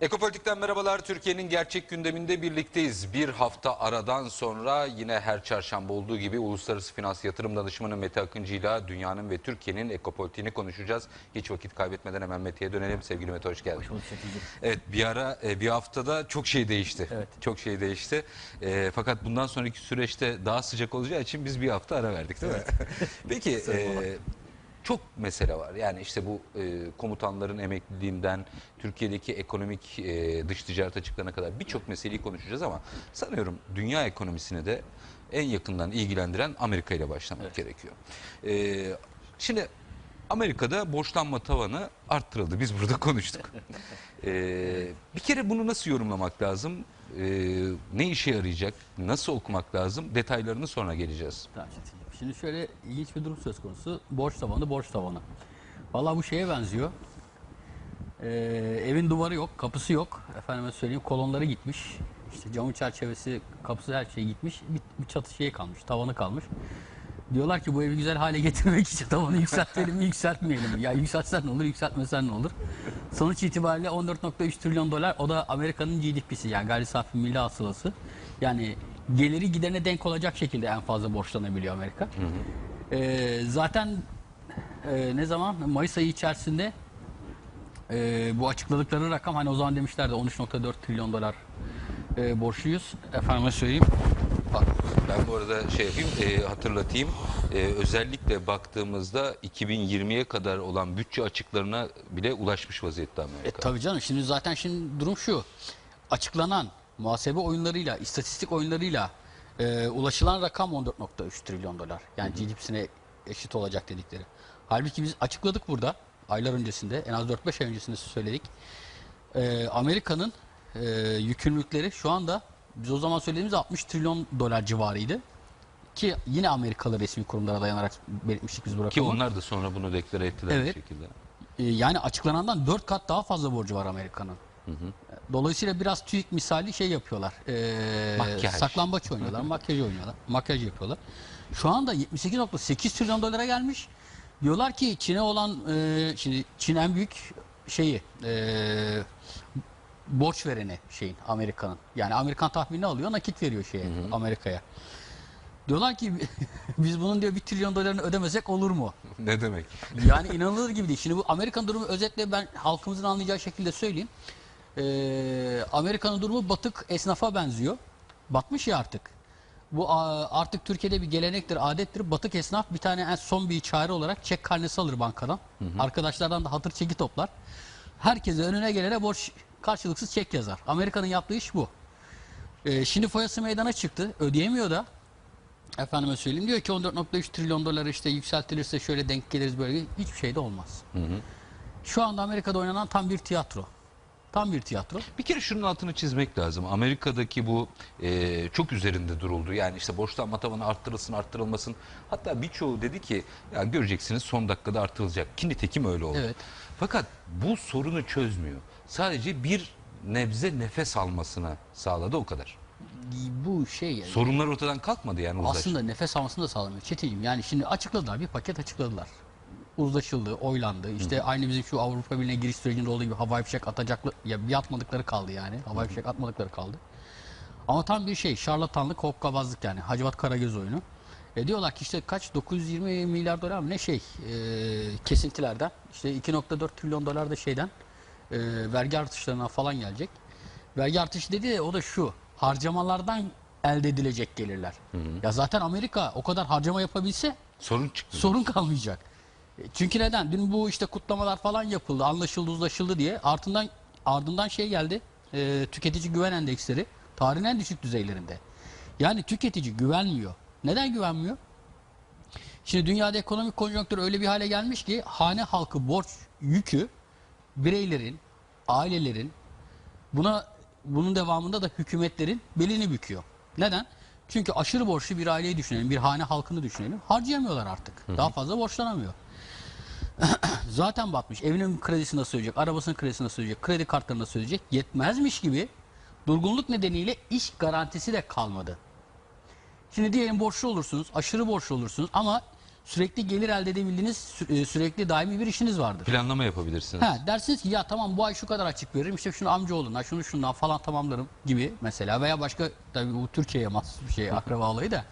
Ekopolitik'ten merhabalar. Türkiye'nin gerçek gündeminde birlikteyiz. Bir hafta aradan sonra yine her çarşamba olduğu gibi Uluslararası Finans Yatırım Danışmanı Mete Akıncı ile dünyanın ve Türkiye'nin ekopolitiğini konuşacağız. Hiç vakit kaybetmeden hemen Mete'ye dönelim. Sevgili Mete hoş geldin. Evet bir ara e, bir haftada çok şey değişti. Evet. Çok şey değişti. E, fakat bundan sonraki süreçte daha sıcak olacağı için biz bir hafta ara verdik değil mi? Peki e, çok mesele var. Yani işte bu e, komutanların emekliliğinden Türkiye'deki ekonomik e, dış ticaret açıklarına kadar birçok meseleyi konuşacağız ama sanıyorum dünya ekonomisini de en yakından ilgilendiren Amerika ile başlamak gerekiyor. E, şimdi Amerika'da borçlanma tavanı arttırıldı. Biz burada konuştuk. E, bir kere bunu nasıl yorumlamak lazım? E, ne işe yarayacak? Nasıl okumak lazım? Detaylarını sonra geleceğiz. Tamam. Şimdi şöyle ilginç bir durum söz konusu. Borç tavanı, borç tavanı. Vallahi bu şeye benziyor. Ee, evin duvarı yok, kapısı yok. Efendime söyleyeyim kolonları gitmiş. İşte camın çerçevesi, kapısı her şey gitmiş. Bir, bir çatı şeyi kalmış, tavanı kalmış. Diyorlar ki bu evi güzel hale getirmek için tavanı yükseltelim mi, yükseltmeyelim mi? Ya yükseltsen ne olur, yükseltmesen ne olur? Sonuç itibariyle 14.3 trilyon dolar o da Amerika'nın GDP'si yani gayri safi milli hasılası. Yani geliri giderine denk olacak şekilde en fazla borçlanabiliyor Amerika. Ee, zaten e, ne zaman Mayıs ayı içerisinde e, bu açıkladıkları rakam hani o zaman demişlerdi 13.4 trilyon dolar e, borçluyuz. Efendime söyleyeyim. Ben bu arada şey yapayım, e, hatırlatayım. E, özellikle baktığımızda 2020'ye kadar olan bütçe açıklarına bile ulaşmış vaziyette E Amerika. tabii canım şimdi zaten şimdi durum şu. Açıklanan muhasebe oyunlarıyla, istatistik oyunlarıyla e, ulaşılan rakam 14.3 trilyon dolar. Yani GDP'sine eşit olacak dedikleri. Halbuki biz açıkladık burada aylar öncesinde en az 4-5 ay öncesinde söyledik. E, Amerika'nın e, yükümlülükleri şu anda biz o zaman söylediğimiz 60 trilyon dolar civarıydı. Ki yine Amerikalı resmi kurumlara dayanarak belirtmiştik biz bu Ki rakamı. onlar da sonra bunu deklare ettiler Evet. bir şekilde. E, yani açıklanandan 4 kat daha fazla borcu var Amerika'nın. Dolayısıyla biraz TÜİK misali şey yapıyorlar. E, Makyaj. saklambaç oynuyorlar, makyaj oynuyorlar, makyaj yapıyorlar. Şu anda 78.8 trilyon dolara gelmiş. Diyorlar ki Çin'e olan, e, şimdi Çin en büyük şeyi, e, borç vereni şeyin Amerika'nın. Yani Amerikan tahminini alıyor, nakit veriyor şeye, Amerika'ya. Diyorlar ki biz bunun diyor bir trilyon dolarını ödemesek olur mu? Ne demek? Yani inanılır gibi değil. Şimdi bu Amerikan durumu özetle ben halkımızın anlayacağı şekilde söyleyeyim. Ee, Amerika'nın durumu batık esnafa benziyor. Batmış ya artık. Bu a, artık Türkiye'de bir gelenektir, adettir. Batık esnaf bir tane en son bir çare olarak çek karnesi alır bankadan. Arkadaşlardan da hatır çeki toplar. Herkese önüne gelene borç karşılıksız çek yazar. Amerika'nın yaptığı iş bu. Ee, şimdi foyası meydana çıktı. Ödeyemiyor da. Efendime söyleyeyim diyor ki 14.3 trilyon dolar işte yükseltilirse şöyle denk geliriz böyle hiçbir şey de olmaz. Şu anda Amerika'da oynanan tam bir tiyatro. Tam bir tiyatro. Bir kere şunun altını çizmek lazım. Amerika'daki bu e, çok üzerinde duruldu. Yani işte borçlanma tavanı arttırılsın arttırılmasın. Hatta birçoğu dedi ki ya göreceksiniz son dakikada artırılacak. Ki nitekim öyle oldu. Evet. Fakat bu sorunu çözmüyor. Sadece bir nebze nefes almasına sağladı o kadar. Bu şey yani. Sorunlar ortadan kalkmadı yani uzlaş. aslında nefes almasını da sağlamıyor. Çetin'cim yani şimdi açıkladılar bir paket açıkladılar. Uzlaşıldı, oylandı. İşte aynı bizim şu Avrupa Birliği'ne giriş sürecinde olduğu gibi havai fişek atacaklı ya bir atmadıkları kaldı yani. Havai fişek atmadıkları kaldı. Ama tam bir şey şarlatanlık, hokkabazlık yani. Hacivat Karagöz oyunu. E diyorlar ki işte kaç 920 milyar dolar mı ne şey e, kesintilerden işte 2.4 trilyon dolar da şeyden e, vergi artışlarına falan gelecek. Vergi artışı dedi de o da şu harcamalardan elde edilecek gelirler. Ya zaten Amerika o kadar harcama yapabilse Sorun çıktı. sorun kalmayacak. E, Çünkü neden? Dün bu işte kutlamalar falan yapıldı, anlaşıldı, uzlaşıldı diye. Ardından ardından şey geldi. e, tüketici güven endeksleri tarihin en düşük düzeylerinde. Yani tüketici güvenmiyor. Neden güvenmiyor? Şimdi dünyada ekonomik konjonktür öyle bir hale gelmiş ki hane halkı borç yükü bireylerin, ailelerin buna bunun devamında da hükümetlerin belini büküyor. Neden? Çünkü aşırı borçlu bir aileyi düşünelim, bir hane halkını düşünelim. Harcayamıyorlar artık. Daha fazla borçlanamıyor. Zaten batmış. Evinin kredisini nasıl ödeyecek, arabasının kredisini nasıl ödeyecek, kredi kartlarını nasıl ödeyecek? Yetmezmiş gibi durgunluk nedeniyle iş garantisi de kalmadı. Şimdi diyelim borçlu olursunuz, aşırı borçlu olursunuz ama sürekli gelir elde edebildiğiniz sü- e, sürekli daimi bir işiniz vardır. Planlama yapabilirsiniz. Ha, dersiniz ki ya tamam bu ay şu kadar açık veririm işte şunu amcaoğluna şunu şundan falan tamamlarım gibi mesela veya başka tabii bu Türkiye'ye mahsus bir şey akraba olayı da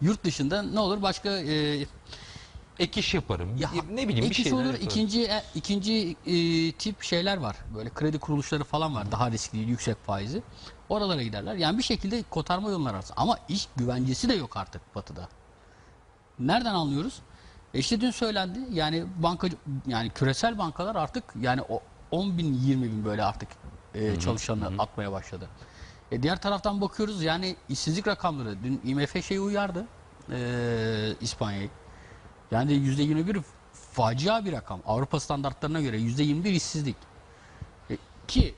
yurt dışında ne olur başka e, Ek iş yaparım. ya, ne bileyim bir ek iş şeyler olur yaparım. ikinci e, ikinci e, tip şeyler var böyle kredi kuruluşları falan var daha riskli yüksek faizi oralara giderler yani bir şekilde kotarma yolları arası ama iş güvencesi de yok artık batıda nereden anlıyoruz e işte dün söylendi yani banka yani küresel bankalar artık yani o 10 bin 20 bin böyle artık e, çalışanı atmaya başladı. E diğer taraftan bakıyoruz yani işsizlik rakamları dün IMF şeyi uyardı e, İspanya'yı. Yani %21 facia bir rakam. Avrupa standartlarına göre %21 işsizlik. E, ki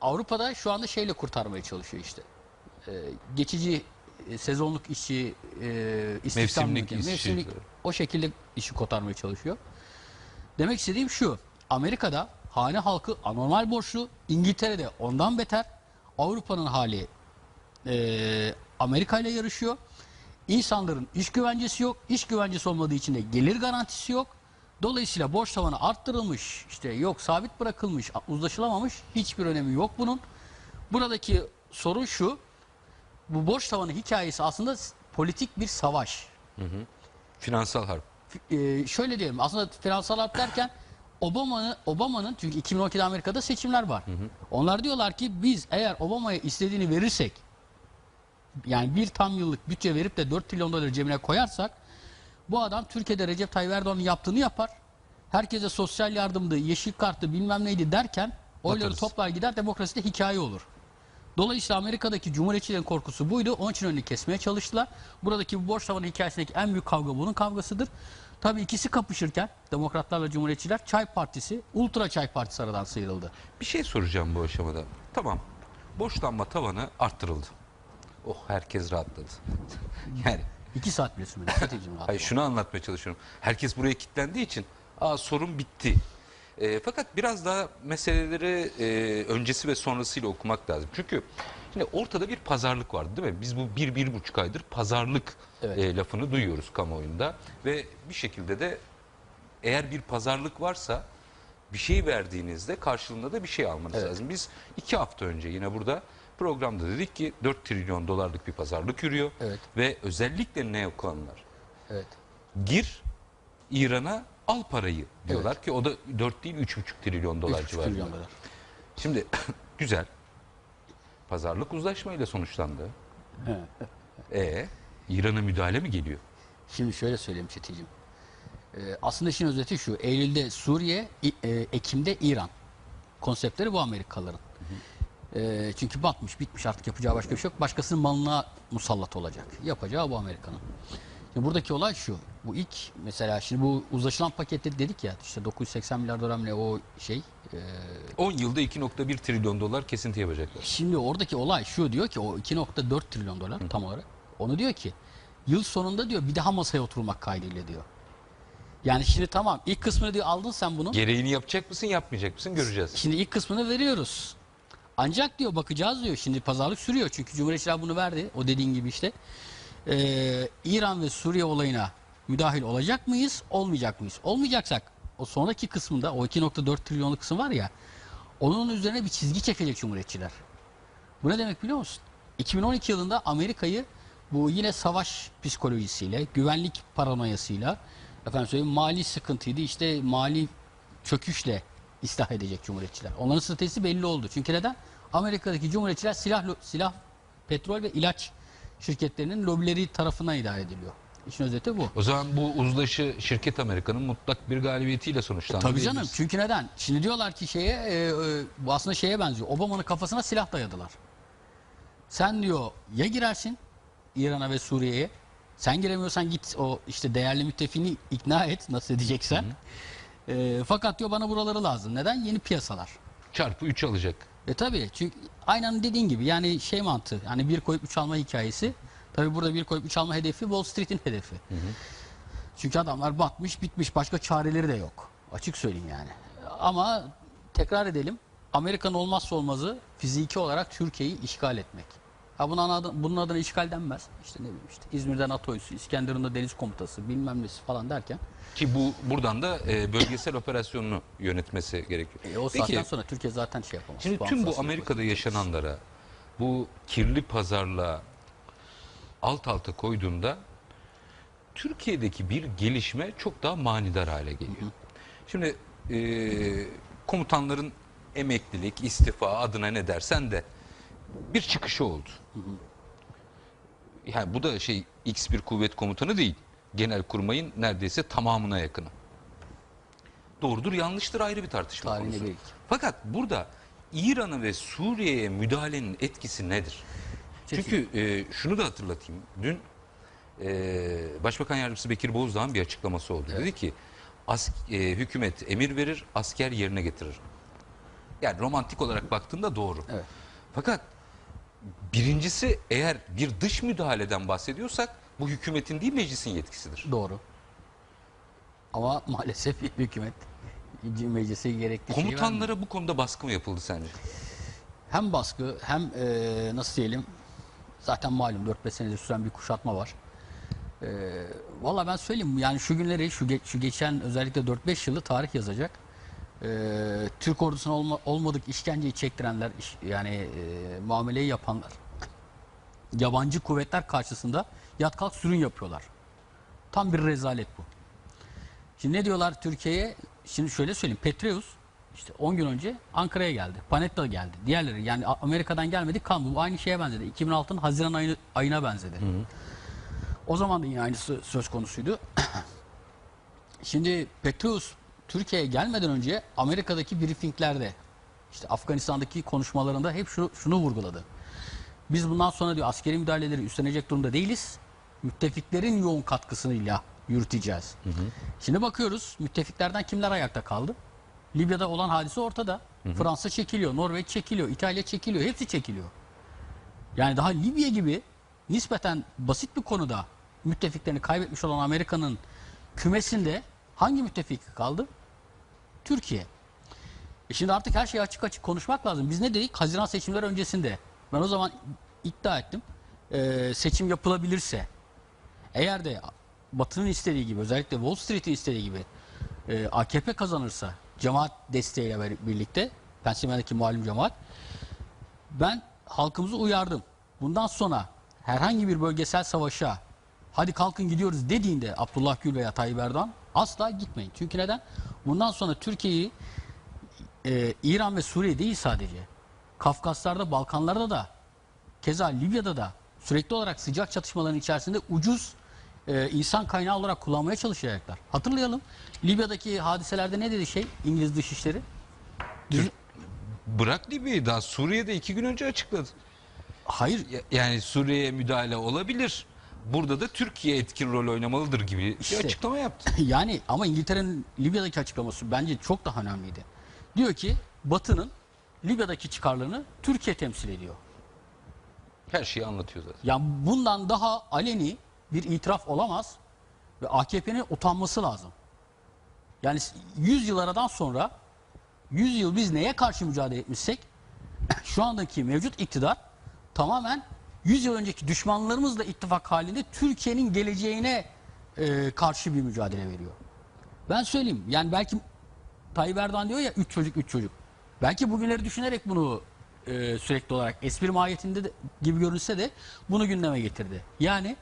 Avrupa'da şu anda şeyle kurtarmaya çalışıyor işte. E, geçici e, sezonluk işçi e, istihdam Mevsimlik mevsimlik o şekilde işi kotarmaya çalışıyor. Demek istediğim şu. Amerika'da hane halkı anormal borçlu. İngiltere'de ondan beter. Avrupa'nın hali e, Amerika ile yarışıyor. İnsanların iş güvencesi yok. İş güvencesi olmadığı için de gelir garantisi yok. Dolayısıyla borç tavanı arttırılmış, işte yok sabit bırakılmış, uzlaşılamamış hiçbir önemi yok bunun. Buradaki sorun şu, bu borç tavanı hikayesi aslında politik bir savaş. Finansal harp. Ee, şöyle diyelim aslında finansal harp derken Obama'nın Obama'nın çünkü 2012'de Amerika'da seçimler var. Onlar diyorlar ki biz eğer Obama'ya istediğini verirsek yani bir tam yıllık bütçe verip de 4 trilyon doları cebine koyarsak bu adam Türkiye'de Recep Tayyip Erdoğan'ın yaptığını yapar. Herkese sosyal yardımdı, yeşil kartı bilmem neydi derken oyları Batarız. toplar gider demokraside hikaye olur. Dolayısıyla Amerika'daki cumhuriyetçilerin korkusu buydu. Onun için önünü kesmeye çalıştılar. Buradaki bu borç tavanı hikayesindeki en büyük kavga bunun kavgasıdır. Tabii ikisi kapışırken demokratlarla cumhuriyetçiler Çay Partisi, Ultra Çay Partisi aradan sıyrıldı. Bir şey soracağım bu aşamada. Tamam. Borçlanma tavanı arttırıldı. Oh herkes rahatladı. yani İki saat bile sürmedi. Hayır şunu anlatmaya çalışıyorum. Herkes buraya kilitlendiği için aa sorun bitti. E, fakat biraz daha meseleleri e, öncesi ve sonrasıyla okumak lazım. Çünkü şimdi ortada bir pazarlık vardı değil mi? Biz bu bir, bir buçuk aydır pazarlık Evet. e, lafını duyuyoruz kamuoyunda. Ve bir şekilde de eğer bir pazarlık varsa bir şey verdiğinizde karşılığında da bir şey almanız Evet. lazım. Biz iki hafta önce yine burada programda dedik ki 4 trilyon dolarlık bir pazarlık yürüyor. Evet. Ve özellikle ne olanlar Evet. gir İran'a al parayı diyorlar ki o da 4 değil 3,5 trilyon dolar 3,5 civarında. trilyon dolar. Şimdi güzel. Pazarlık uzlaşmayla sonuçlandı. E İran'a müdahale mi geliyor? Şimdi şöyle söyleyeyim Çetin'cim. Ee, aslında işin özeti şu. Eylül'de Suriye, e, Ekim'de İran. Konseptleri bu Amerikalıların. Ee, çünkü batmış, bitmiş artık yapacağı başka bir şey yok. Başkasının malına musallat olacak. Yapacağı bu Amerika'nın. Şimdi buradaki olay şu. Bu ilk mesela şimdi bu uzlaşılan pakette dedik ya işte 980 milyar dolar mı ne o şey. e, 10 yılda 2.1 trilyon dolar kesinti yapacaklar. Şimdi oradaki olay şu diyor ki o 2.4 trilyon dolar tam olarak. Onu diyor ki yıl sonunda diyor bir daha masaya oturmak kaydıyla diyor. Yani şimdi tamam ilk kısmını diyor aldın sen bunu. Gereğini yapacak mısın yapmayacak mısın göreceğiz. Şimdi ilk kısmını veriyoruz. Ancak diyor bakacağız diyor. Şimdi pazarlık sürüyor. Çünkü Cumhuriyetçiler bunu verdi. O dediğin gibi işte. Ee, İran ve Suriye olayına müdahil olacak mıyız? Olmayacak mıyız? Olmayacaksak o sonraki kısmında o 2.4 trilyonluk kısım var ya onun üzerine bir çizgi çekecek Cumhuriyetçiler. Bu ne demek biliyor musun? 2012 yılında Amerika'yı bu yine savaş psikolojisiyle, güvenlik paranoyasıyla, efendim söyleyeyim mali sıkıntıydı, işte mali çöküşle ıslah edecek Cumhuriyetçiler. Onların stratejisi belli oldu. Çünkü neden? Amerika'daki Cumhuriyetçiler silah, silah, petrol ve ilaç şirketlerinin lobileri tarafından idare ediliyor. İşin özeti bu. O zaman bu uzlaşı şirket Amerika'nın mutlak bir galibiyetiyle sonuçlandı. Tabii canım. diyebiliriz. Çünkü neden? Şimdi diyorlar ki şeye e, e, bu aslında şeye benziyor. Obama'nın kafasına silah dayadılar. Sen diyor ya girersin İran'a ve Suriye'ye. Sen giremiyorsan git o işte değerli müttefiğini ikna et nasıl edeceksen. E, fakat diyor bana buraları lazım. Neden? Yeni piyasalar. Çarpı 3 alacak. E tabii çünkü aynen dediğin gibi yani şey mantığı yani bir koyup üç alma hikayesi. Tabii burada bir koyup üç alma hedefi Wall Street'in hedefi. Çünkü adamlar batmış bitmiş başka çareleri de yok. Açık söyleyeyim yani. Ama tekrar edelim Amerika'nın olmazsa olmazı fiziki olarak Türkiye'yi işgal etmek. Ha bunun, adı, bunun adına işgal denmez. İşte ne bileyim işte İzmir'de NATO üssü, İskenderun'da deniz komutası bilmem nesi falan derken. Ki bu buradan da e, bölgesel operasyonunu yönetmesi gerekiyor. E, o saatten Peki sonra Türkiye zaten şey yapamaz. şimdi tüm bu Amerika'da yaşananlara bu kirli pazarla alt alta koyduğunda Türkiye'deki bir gelişme çok daha manidar hale geliyor. Şimdi e, komutanların emeklilik, istifa adına ne dersen de bir çıkışı oldu. Yani bu da şey X bir kuvvet komutanı değil. Genelkurmay'ın neredeyse tamamına yakını. Doğrudur yanlıştır ayrı bir tartışma Tarihine konusu. ilk. Fakat burada İran'a ve Suriye'ye müdahalenin etkisi nedir? Çetin. Çünkü e, şunu da hatırlatayım. Dün e, Başbakan Yardımcısı Bekir Bozdağ'ın bir açıklaması oldu. Dedi ki as, e, hükümet emir verir, asker yerine getirir. Yani romantik olarak baktığında doğru. Evet. Fakat birincisi eğer bir dış müdahaleden bahsediyorsak bu hükümetin değil meclisin yetkisidir. Doğru. Ama maalesef hükümet meclise gerekli şeyi. Komutanlara bu konuda baskı mı yapıldı sence? hem baskı hem e, nasıl diyelim zaten malum 4-5 senedir süren bir kuşatma var. E, Valla ben söyleyeyim yani şu günleri şu, ge- şu geçen özellikle 4-5 yılı tarih yazacak. E, Türk ordusuna olma, olmadık işkenceyi çektirenler iş- yani e, muameleyi yapanlar yabancı kuvvetler karşısında yat kalk sürün yapıyorlar. Tam bir rezalet bu. Şimdi ne diyorlar Türkiye'ye? Şimdi şöyle söyleyeyim. Petreus işte 10 gün önce Ankara'ya geldi. Panetta geldi. Diğerleri yani Amerika'dan gelmedi kalmadı. Bu aynı şeye benzedi. 2006'nın Haziran ayını, ayına benzedi. O zaman da yine aynısı söz konusuydu. Şimdi Petreus Türkiye'ye gelmeden önce Amerika'daki briefinglerde işte Afganistan'daki konuşmalarında hep şu, şunu vurguladı. Biz bundan sonra diyor askeri müdahaleleri üstlenecek durumda değiliz. Müttefiklerin yoğun katkısıyla yürüteceğiz. Şimdi bakıyoruz müttefiklerden kimler ayakta kaldı? Libya'da olan hadise ortada. Fransa çekiliyor, Norveç çekiliyor, İtalya çekiliyor, hepsi çekiliyor. Yani daha Libya gibi nispeten basit bir konuda müttefiklerini kaybetmiş olan Amerika'nın kümesinde hangi müttefik kaldı? Türkiye. E şimdi artık her şeyi açık açık konuşmak lazım. Biz ne dedik? Haziran seçimleri öncesinde. Ben o zaman iddia ettim. Ee, seçim yapılabilirse eğer de Batı'nın istediği gibi özellikle Wall Street'in istediği gibi e, AKP kazanırsa cemaat desteğiyle bir- birlikte Pensilvanya'daki malum cemaat ben halkımızı uyardım. Bundan sonra herhangi bir bölgesel savaşa hadi kalkın gidiyoruz dediğinde Abdullah Gül veya Tayyip Erdoğan asla gitmeyin. Çünkü neden? Bundan sonra Türkiye'yi e, İran ve Suriye değil sadece. Kafkaslar'da, Balkanlarda da keza Libya'da da sürekli olarak sıcak çatışmaların içerisinde ucuz e, insan kaynağı olarak kullanmaya çalışacaklar. Hatırlayalım. Libya'daki hadiselerde ne dedi şey İngiliz Dışişleri? Türk- Bırak Libya'yı daha Suriye'de iki gün önce açıkladı. Hayır Ya- Yani Suriye'ye müdahale olabilir. Burada da Türkiye etkin rol oynamalıdır gibi bir İşte. açıklama yaptı. yani ama İngiltere'nin Libya'daki açıklaması bence çok daha önemliydi. Diyor ki Batı'nın Libya'daki çıkarlarını Türkiye temsil ediyor. Her şeyi anlatıyor zaten. Yani bundan daha aleni bir itiraf olamaz ve AKP'nin utanması lazım. Yani 100 yıl aradan sonra 100 yıl biz neye karşı mücadele etmişsek şu andaki mevcut iktidar tamamen 100 yıl önceki düşmanlarımızla ittifak halinde Türkiye'nin geleceğine e, karşı bir mücadele veriyor. Ben söyleyeyim yani belki Tayyip Erdoğan diyor ya 3 çocuk 3 çocuk. Belki bugünleri düşünerek bunu e, sürekli olarak espri mahiyetinde de, gibi görünse de bunu gündeme getirdi. Yani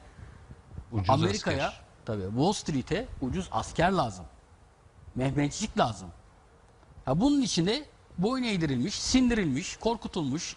Amerika'ya tabii Wall Street'e ucuz asker lazım. Mehmetçik lazım. Ya bunun içinde boyun eğdirilmiş, sindirilmiş, korkutulmuş,